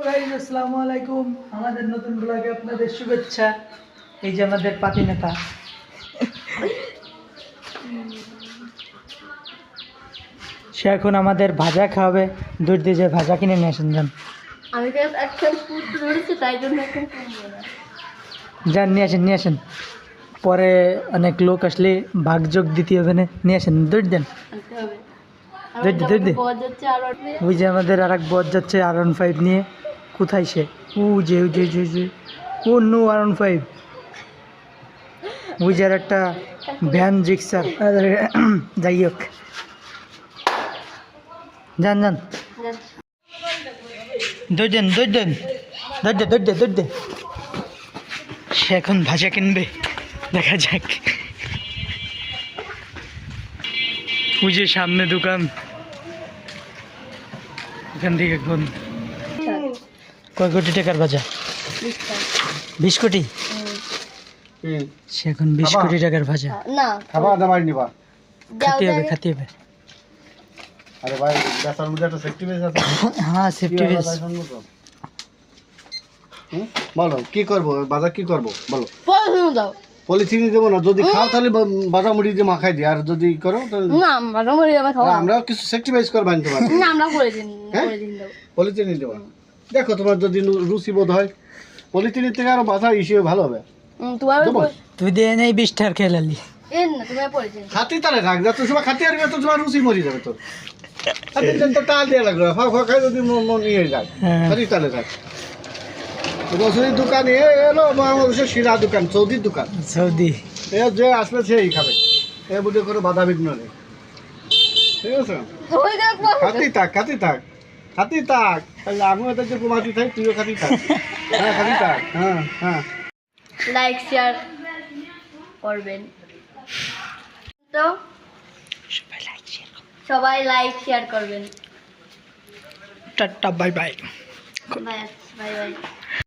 আসসালামু আলাইকুম আমাদের নতুন ব্লগে আপনাদের শুভেচ্ছা এই যে আমাদের পাতি নেতা সে এখন আমাদের ভাজা খাওয়াবে দুধ দিয়ে যে ভাজা কিনে নিয়ে আসেন যান আমি তাই জন্য যান নিয়ে আসেন নিয়ে আসেন পরে অনেক লোক আসলে ভাগ যোগ দিতে হবে না নিয়ে আসেন দুধ দেন হবে দে, দে, দে, ওই যে আমাদের আর এক বর যাচ্ছে আর ওয়ান ফাইভ নিয়ে কোথায় সে? ও যে যে ও নো ওয়ান ফাইভ আর একটা ভ্যান জিক্সার যাই হোক। যান যান। যাচ্ছে। দৌড় দেন দৌড় দেন। দৌড় দে দৌড় দে, দৌড় সে এখন ভাজা কিনবে। দেখা যাক। যে সামনে দোকান। এখান থেকে এখন কয় কোটি টাকার ভাজা বিশ কোটি? সে এখন বিশ কোটি টাকার ভাজা না। খাবার নিবা? খাতে হবে। খাতে হবে। আরে ভাই বেচার মধ্যে একটা সেফটি বেস আছে। হ্যাঁ সেফটি বেস হুম? বলো কি করব? বাজার কি করব? বলো। দাও। পলিথিন দেবো না। যদি খাও তাহলে বাজার মুড়ি দিয়ে মাখাই দিই। আর যদি করো তাহলে না আমরা কিছু সেফটি বেস করে বানতে পারি না আমরা করে দিন হ্যাঁ? করে দিন দাও। পলিথিন দেবো। দেখো তোমার যদি রুচি বোধ হয় পলিথিনের থেকে আরও বাজার হিসেবে ভালো হবে? তুই দিয়ে নেই বিশ টাকার খেয়ে লালি এর না তোমার পড়েছে। খাতি তাহলে রাখ যত সময় খাতি আসবে তো তোমার রুচি মরি যাবে তোর। তাল দিয়ে খাই যদি নিয়ে যায় হ্যাঁ। খাতি তাহলে রাখ। রসুনের দোকান এ এলো বাংলাদেশের শিরা দোকান সৌদির দোকান। সৌদি। এ যে আসবে সেই খাবে। এ বুঝে করে বাধা বিঘ্ন নেই। ঠিক আছে? খাতি থাক খাতি থাক। খাতি থাক। তাহলে আমিও এদেরকে কমাতি থাক তুইও খাতি থাক। হ্যাঁ খাতি থাক হ্যাঁ হ্যাঁ। লাইক শেয়ার করবেন। তো সবাই লাইক শেয়ার করবেন। Tata bye bye bye bye bye